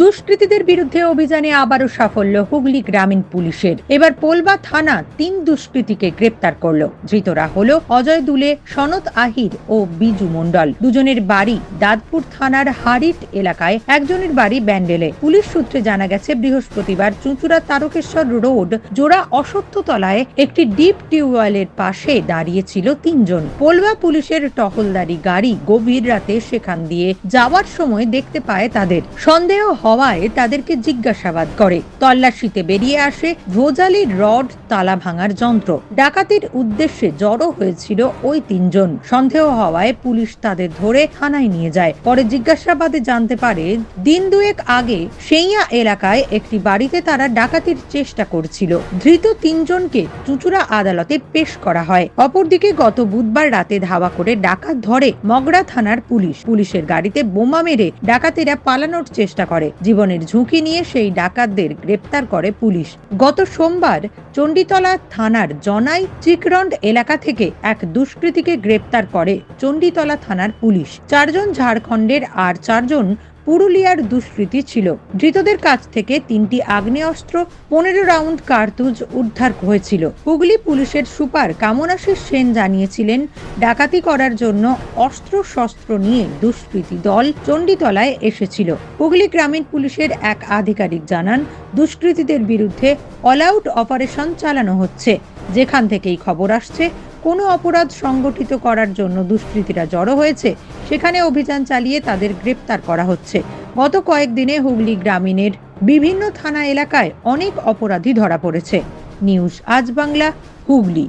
দুষ্কৃতীদের বিরুদ্ধে অভিযানে আবারও সাফল্য হুগলি গ্রামীণ পুলিশের। এবার পোলবা থানা তিন দুষ্কৃতীকে গ্রেপ্তার করল। ধৃতরা হল অজয় দুলে সনত আহির ও বিজু মণ্ডল। দুজনের বাড়ি দাদপুর থানার হারিট এলাকায় একজনের বাড়ি ব্যান্ডেলে। পুলিশ সূত্রে জানা গেছে, বৃহস্পতিবার চুঁচুড়া তারকেশ্বর রোড জোড়া অসত্যতলায় একটি ডিপ টিউবওয়েলের পাশে দাঁড়িয়েছিল তিনজন। পোলবা পুলিশের টহলদারি গাড়ি গভীর রাতে সেখান দিয়ে যাওয়ার সময় দেখতে পায় তাদের। সন্দেহ হওয়ায় তাদেরকে জিজ্ঞাসাবাদ করে। তল্লাশিতে বেরিয়ে আসে ভোজালির রড তালা ভাঙার যন্ত্র। ডাকাতির উদ্দেশ্যে জড়ো হয়েছিল ওই তিনজন। সন্দেহ হওয়ায় পুলিশ তাদের ধরে থানায় নিয়ে যায়। পরে জিজ্ঞাসাবাদে জানতে পারে, দিন দুয়েক আগে সেইয়া এলাকায় একটি বাড়িতে তারা ডাকাতির চেষ্টা করছিল। ধৃত তিনজনকে চুঁচুড়া আদালতে পেশ করা হয়। অপরদিকে গত বুধবার রাতে ধাওয়া করে ডাকাত ধরে মগরা থানার পুলিশ। পুলিশের গাড়িতে বোমা মেরে ডাকাতেরা পালানোর চেষ্টা করে। জীবনের ঝুঁকি নিয়ে সেই ডাকাতদের গ্রেপ্তার করে পুলিশ। গত সোমবার চণ্ডীতলা থানার জনাই চিকরন্ড এলাকা থেকে এক দুষ্কৃতীকে গ্রেপ্তার করে চণ্ডীতলা থানার পুলিশ। চারজন ঝাড়খণ্ডের আর চারজন পুরুলিয়ার দুষ্কৃতী ছিল। ধৃতদের কাছ থেকে তিনটি আগ্নেয়াস্ত্র, পনেরো রাউন্ড কার্তুজ উদ্ধার হয়েছিল। হুগলি পুলিশের সুপার কামনাশিস সেন জানিয়েছিলেন, ডাকাতি করার জন্য অস্ত্র শস্ত্র নিয়ে দুষ্কৃতী দল চণ্ডীতলায় এসেছিল। হুগলি গ্রামীণ পুলিশের এক আধিকারিক জানান, দুষ্কৃতীদের বিরুদ্ধে অল আউট অপারেশন চালানো হচ্ছে। যেখান থেকেই খবর আসছে কোনো অপরাধ সংগঠিত করার জন্য দুষ্কৃতীরা জড়ো হয়েছে, সেখানে অভিযান চালিয়ে তাদের গ্রেপ্তার করা হচ্ছে। গত কয়েকদিনে হুগলি গ্রামীণের বিভিন্ন থানা এলাকায় অনেক অপরাধী ধরা পড়েছে। নিউজ আজ বাংলা, হুগলি।